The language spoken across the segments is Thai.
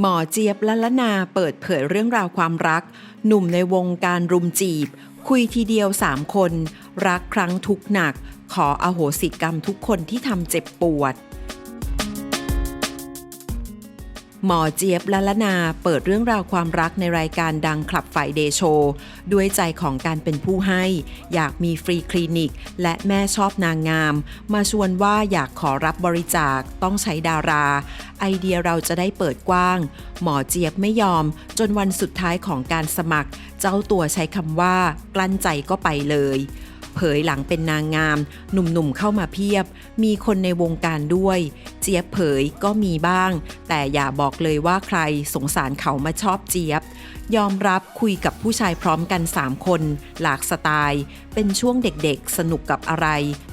หมอเจี๊ยบละละนาเปิดเผยเรื่องราวความรัก หนุ่มในวงการรุมจีบ คุยทีเดียวสามคน รักครั้งทุกหนัก ขออโหสิกรรมทุกคนที่ทำเจ็บปวด หมอเจี๊ยบละละนาเปิดเรื่องราวความรักในรายการดังคลับไฟเดโช ด้วยใจของการเป็นผู้ให้ อยากมีฟรีคลินิก และแม่ชอบนางงาม มาชวนว่าอยากขอรับบริจาคต้องใช้ดารา ไอเดียเราจะได้เปิดกว้าง หมอเจี๊ยบไม่ยอม จนวันสุดท้ายของการสมัคร เจ้าตัวใช้คำว่า กลั้นใจก็ไปเลย เผยหลังเป็นนางงาม หนุ่มๆเข้ามาเพียบ มีคนในวงการด้วย เจี๊ยบเผยก็มีบ้าง แต่อย่าบอกเลยว่าใครสงสารเขามาชอบเจี๊ยบ ยอมรับคุยกับผู้ชายพร้อมกัน 3 คน หลากสไตล์ เป็นช่วงเด็กๆ สนุกกับอะไร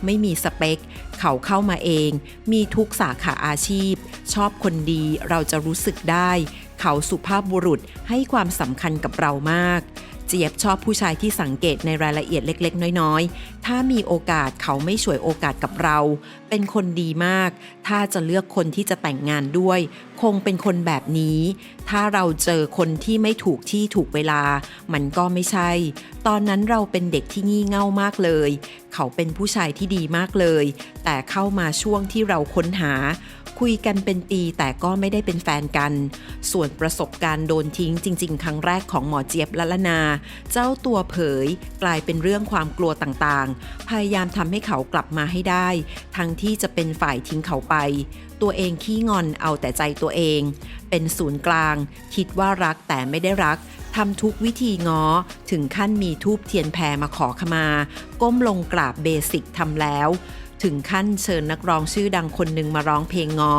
ไม่มีสเปค เขาเข้ามาเอง มีทุกสาขาอาชีพ ชอบคนดีเราจะรู้สึกได้ เขาสุภาพบุรุษให้ความสำคัญกับเรามาก เจี๊ยบชอบผู้ชายที่สังเกตในรายละเอียดเล็ก ๆ น้อยๆ ถ้ามีโอกาสเขาไม่ฉวยโอกาสกับเรา เป็นคนดีมาก ถ้าจะเลือกคนที่จะแต่งงานด้วย คงเป็นคนแบบนี้ ถ้าเราเจอคนที่ไม่ถูกที่ถูกเวลา มันก็ไม่ใช่ ตอนนั้นเราเป็นเด็กที่งี่เง่ามากเลย เขาเป็นผู้ชายที่ดีมากเลย แต่เข้ามาช่วงที่เราค้นหา คุยกันเป็นปีแต่ก็ไม่ได้เป็นแฟนกัน ส่วนประสบการณ์โดนทิ้งจริง ๆ ครั้งแรกของหมอเจี๊ยบละละนา เจ้าตัวเผย กลายเป็นเรื่องความกลัวต่างๆ พยายามทำให้เขากลับมาให้ได้ ทั้งที่จะเป็นฝ่ายทิ้งเขาไป ตัวเองขี้งอนเอาแต่ใจตัวเอง เป็นศูนย์กลาง คิดว่ารักแต่ไม่ได้รักทำทุกวิธีง้อ ถึงขั้นมีทูบเทียนแพรมาขอขมา ก้มลงกราบเบสิกทำแล้ว ถึงขั้นเชิญนักร้องชื่อดังคนหนึ่งมาร้องเพลงง้อ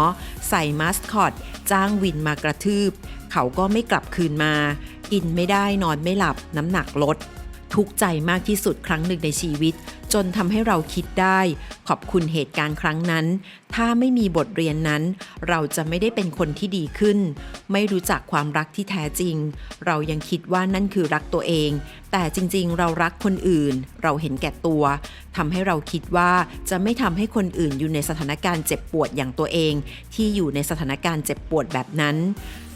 ใส่มาสคอต จ้างวินมากระทืบ เขาก็ไม่กลับคืนมา กินไม่ได้นอนไม่หลับน้ำหนักลด ทุกข์ใจมากที่สุดครั้งหนึ่งในชีวิต จนทำให้เราคิดได้ ขอบคุณเหตุการณ์ครั้งนั้น ถ้าไม่มีบทเรียนนั้น เราจะไม่ได้เป็นคนที่ดีขึ้น ไม่รู้จักความรักที่แท้จริง เรายังคิดว่านั่นคือรักตัวเอง แต่จริงๆ เรารักคนอื่น เราเห็นแก่ตัวทำให้เราคิดว่าจะไม่ทำให้คนอื่นอยู่ในสถานการณ์เจ็บปวดอย่างตัวเอง ที่อยู่ในสถานการณ์เจ็บปวดแบบนั้น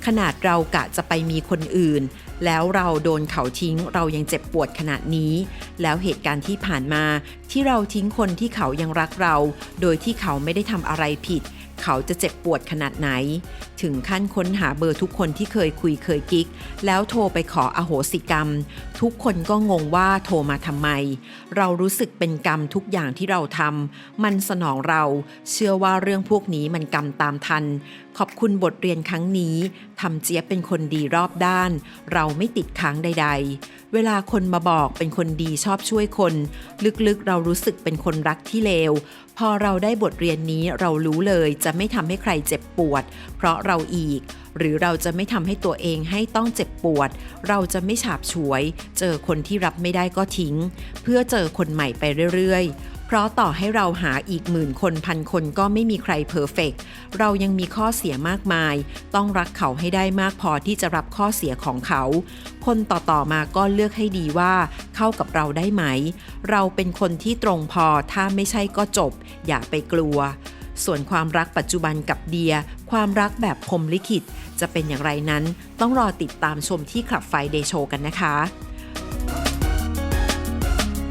ขนาดเรากะจะไปมีคนอื่น แล้วเราโดนเขาทิ้งเรายังเจ็บปวดขนาดนี้ แล้วเหตุการณ์ที่ผ่านมาที่เราทิ้งคนที่เขายังรักเรา โดยที่เขาไม่ได้ทำอะไรผิด เขาจะเจ็บปวดขนาดไหน ถึงขั้นค้นหาเบอร์ทุกคนที่เคยคุยเคยกิ๊ก แล้วโทรไปขออโหสิกรรม ทุกคนก็งงว่าโทรมาทำไม เรารู้สึกเป็นกรรมทุกอย่างที่เราทำมันสนองเรา เชื่อว่าเรื่องพวกนี้มันกรรมตามทัน ขอบคุณบทเรียนครั้งนี้ทำเจี๊ยบเป็นคนดีรอบด้าน เราไม่ติดค้างใด ๆ เวลาคนมาบอกเป็นคนดีชอบช่วยคน ลึกๆเรารู้สึกเป็นคนรักที่เลว พอเราได้บทเรียนนี้เรารู้เลยจะไม่ทำให้ใครเจ็บปวด เพราะเราอีก หรือเราจะไม่ทำให้ตัวเองให้ต้องเจ็บปวด เราจะไม่ฉาบฉวย เจอคนที่รับไม่ได้ก็ทิ้ง เพื่อเจอคนใหม่ไปเรื่อยๆ เพราะต่อให้เราหาอีกหมื่นคนพันคนก็ไม่มีใครเพอร์เฟกเรายังมีข้อเสียมากมาย ต้องรักเขาให้ได้มากพอที่จะรับข้อเสียของเขา คนต่อๆมาก็เลือกให้ดีว่า เข้ากับเราได้ไหม เราเป็นคนที่ตรงพอถ้าไม่ใช่ก็จบ อย่าไปกลัว ส่วนความรักปัจจุบันกับเดีย ความรักแบบพรหมลิขิต จะเป็นอย่างไรนั้น ต้องรอติดตามชมที่คลับไฟเดโชกันนะคะ